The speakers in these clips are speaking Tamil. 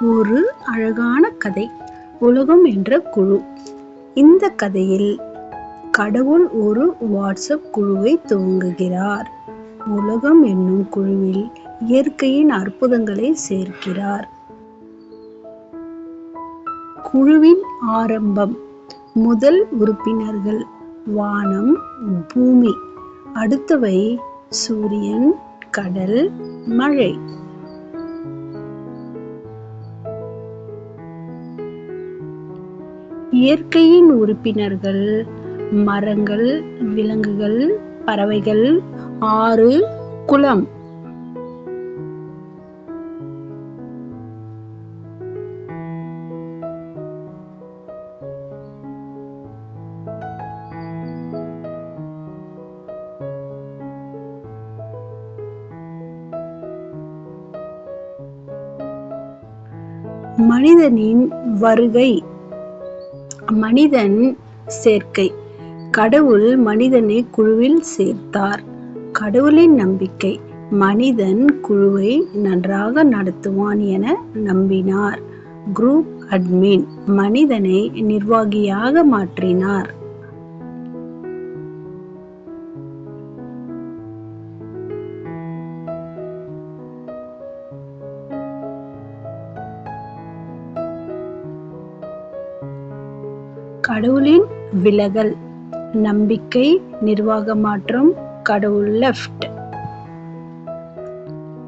ஒரு அழகான கதை. உலகம் என்ற குழு. இந்த கதையில் கடவுள் ஒரு வாட்ஸ்அப் குழுவை துவங்குகிறார். உலகம் என்னும் குழுவில் இயற்கையின் அற்புதங்களை சேர்க்கிறார். குழுவின் ஆரம்பம். முதல் உறுப்பினர்கள் வானம் பூமி. அடுத்தவை சூரியன் கடல் மழை. இயற்கையின் உறுப்பினர்கள் மரங்கள் விலங்குகள் பறவைகள் ஆறு குளம். மனிதனின் வருகை. மனிதன் சேர்க்கை. கடவுள் மனிதனை குழுவில் சேர்த்தார். கடவுளின் நம்பிக்கை மனிதன் குழுவை நன்றாக நடத்துவான் என நம்பினார். குரூப் அட்மின் மனிதனை நிர்வாகியாக மாற்றினார். கடவுளின் விலகல் நம்பிக்கை நிர்வாக மாற்றம் கடவுள் லெஃப்ட்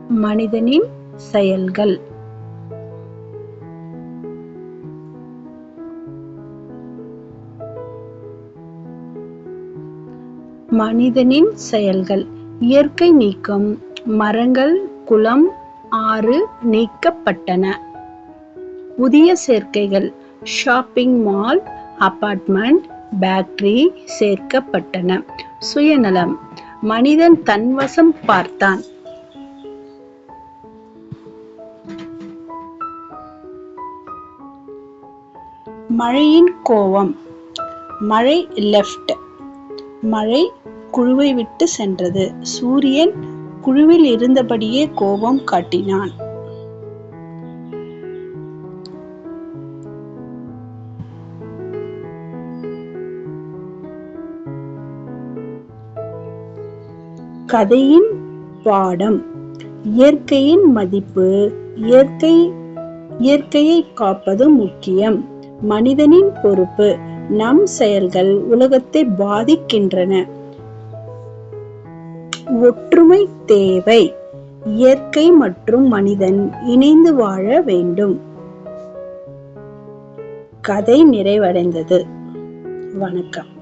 மனிதனின் செயல்கள். மனிதனின் செயல்கள். இயற்கை நீக்கம் மரங்கள் குளம் ஆறு நீக்கப்பட்டன. புதிய சேர்க்கைகள் ஷாப்பிங் மால் அபார்ட்மெண்ட் பேக்கரி சேர்க்கப்பட்டன. சுயநலம். மனிதன் தன்வசம் பார்த்தான். மழையின் கோவம். மழை லெஃப்ட் மழை குழுவை விட்டு சென்றது. சூரியன் குழுவில் இருந்தபடியே கோபம் காட்டினான். கதையின் பாடம். இயற்கையின் மதிப்பு. இயற்கை இயற்கையை காப்பது முக்கியம். மனிதனின் பொறுப்பு. நம் செயல்கள் உலகத்தை பாதிக்கின்றன. ஒற்றுமை தேவை. இயற்கை மற்றும் மனிதன் இணைந்து வாழ வேண்டும். கதை நிறைவடைந்தது. வணக்கம்.